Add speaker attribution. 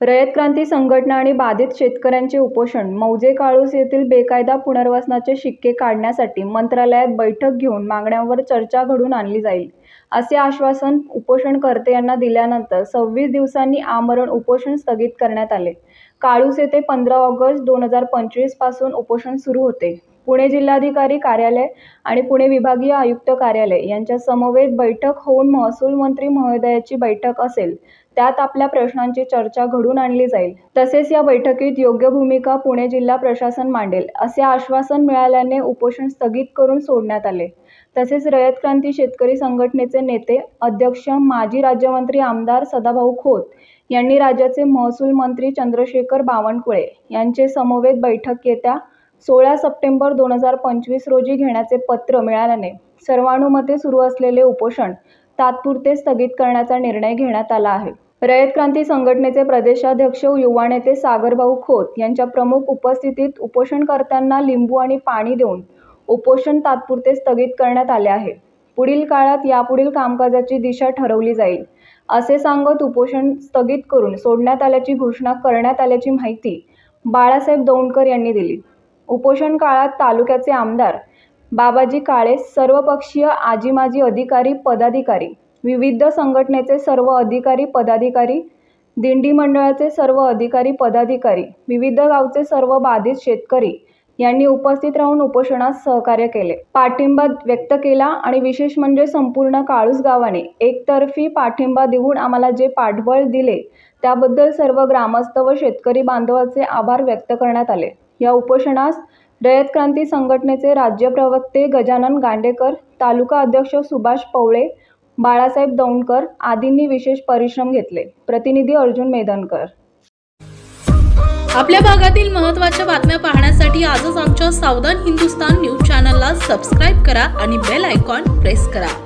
Speaker 1: रयत क्रांती संघटना आणि बाधित शेतकऱ्यांचे उपोषण मौजे काळूस येथील बेकायदा पुनर्वसनाचे शिक्के काढण्यासाठी मंत्रालयात बैठक घेऊन मागण्यांवर चर्चा घडून आणली जाईल असे आश्वासन उपोषणकर्ते यांना दिल्यानंतर सव्वीस दिवसांनी आमरण उपोषण स्थगित करण्यात आले. काळूस येथे पंधरा ऑगस्ट दोन हजार पंचवीसपासून उपोषण सुरू होते. पुणे जिल्हाधिकारी कार्यालय आणि पुणे विभागीय आयुक्त कार्यालय यांच्या समवेत बैठक होऊन महसूल मंत्री महोदयाची बैठक असेल. त्यात आपल्या प्रश्नांची चर्चा घडून आणली जाईल. तसेच या बैठकीत योग्य भूमिका पुणे जिल्हा प्रशासन मांडेल असे आश्वासन मिळाल्याने उपोषण स्थगित करून सोडण्यात आले. तसेच रयत क्रांती शेतकरी संघटनेचे नेते अध्यक्ष माजी राज्यमंत्री आमदार सदाभाऊ खोत यांनी राज्याचे महसूल मंत्री चंद्रशेखर बावनकुळे यांचे समवेत बैठक येत्या सोळा सप्टेंबर दोन हजार पंचवीस रोजी घेण्याचे पत्र मिळाल्याने सर्वानुमते सुरू असलेले उपोषण तात्पुरते स्थगित करण्याचा निर्णय घेण्यात आला आहे. रयत क्रांती संघटनेचे प्रदेशाध्यक्ष युवा नेते सागरभाऊ खोत यांच्या प्रमुख उपस्थितीत उपोषणकर्त्यांना लिंबू आणि पाणी देऊन उपोषण तात्पुरते स्थगित करण्यात आले आहे. पुढील काळात यापुढील कामकाजाची दिशा ठरवली जाईल असे सांगत उपोषण स्थगित करून सोडण्यात आल्याची घोषणा करण्यात आल्याची माहिती बाळासाहेब दौंडकर यांनी दिली. उपोषण काळात तालुक्याचे आमदार बाबाजी काळे सर्वपक्षीय आजी माजी अधिकारी पदाधिकारी विविध संघटनेचे सर्व अधिकारी पदाधिकारी दिंडी मंडळाचे सर्व अधिकारी पदाधिकारी विविध गावचे सर्व बाधित शेतकरी यांनी उपस्थित राहून उपोषणात सहकार्य केले. पाठिंबा व्यक्त केला आणि विशेष म्हणजे संपूर्ण काळूस गावाने एकतर्फी पाठिंबा देऊन आम्हाला जे पाठबळ दिले त्याबद्दल सर्व ग्रामस्थ व शेतकरी बांधवाचे आभार व्यक्त करण्यात आले. या उपोषणास रयत क्रांती संघटनेचे राज्य प्रवक्ते गजानन गांडेकर तालुका अध्यक्ष सुभाष पवळे बाळासाहेब दौंडकर आदींनी विशेष परिश्रम घेतले. प्रतिनिधी अर्जुन मेदनकर.
Speaker 2: आपल्या भागातील महत्त्वाच्या बातम्या पाहण्यासाठी आजच आमच्या सावधान हिंदुस्तान न्यूज चॅनलला सबस्क्राईब करा आणि बेल आयकॉन प्रेस करा.